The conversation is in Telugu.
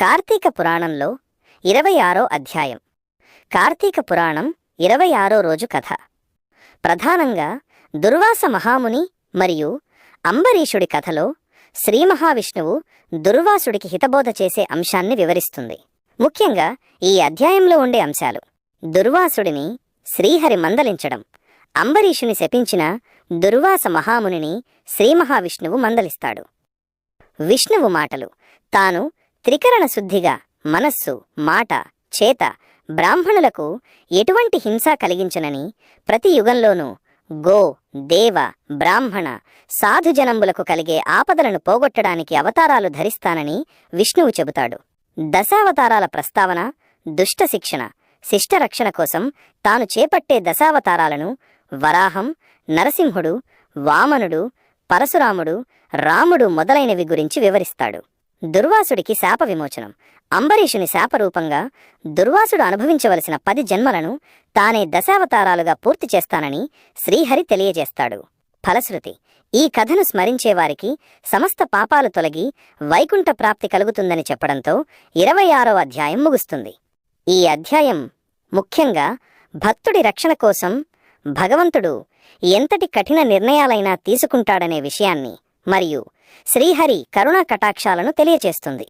కార్తీక పురాణంలో ఇరవై ఆరో అధ్యాయం. కార్తీక పురాణం ఇరవై ఆరో రోజు కథ. ప్రధానంగా దుర్వాస మహాముని మరియు అంబరీషుడి కథలో శ్రీ మహావిష్ణువు దుర్వాసుడికి హితబోధ చేసే అంశాన్ని వివరిస్తుంది. ముఖ్యంగా ఈ అధ్యాయంలో ఉండే అంశాలు. దుర్వాసుడిని శ్రీహరి మందలించడం అంబరీషుని శపించిన దుర్వాస మహామునిని శ్రీ మహావిష్ణువు మందలిస్తాడు. విష్ణువు మాటలు తాను త్రికరణ శుద్ధిగా మనస్సు మాట చేత బ్రాహ్మణులకు ఎటువంటి హింస కలిగించనని ప్రతి యుగంలోనూ గో దేవ బ్రాహ్మణ సాధుజనంబులకు కలిగే ఆపదలను పోగొట్టడానికి అవతారాలు ధరిస్తానని విష్ణువు చెబుతాడు. దశావతారాల ప్రస్తావన దుష్ట శిక్షణ శిష్టరక్షణ కోసం తాను చేపట్టే దశావతారాలను వరాహం నరసింహుడు వామనుడు పరశురాముడు రాముడు మొదలైనవి గురించి వివరిస్తాడు. దుర్వాసుడికి శాప విమోచనం. అంబరీషుని శాపరూపంగా దుర్వాసుడు అనుభవించవలసిన పది జన్మలను తానే దశావతారాలుగా పూర్తి చేస్తానని శ్రీహరి తెలియజేస్తాడు. ఫలశ్రుతి ఈ కథను స్మరించేవారికి సమస్త పాపాలు తొలగి వైకుంఠ ప్రాప్తి కలుగుతుందని చెప్పడంతో ఇరవై ఆరో అధ్యాయం ముగుస్తుంది. ఈ అధ్యాయం ముఖ్యంగా భక్తుడి రక్షణ కోసం భగవంతుడు ఎంతటి కఠిన నిర్ణయాలైనా తీసుకుంటాడనే విషయాన్ని మరియు శ్రీహరి కరుణా కటాక్షాలను తెలియచేస్తుంది.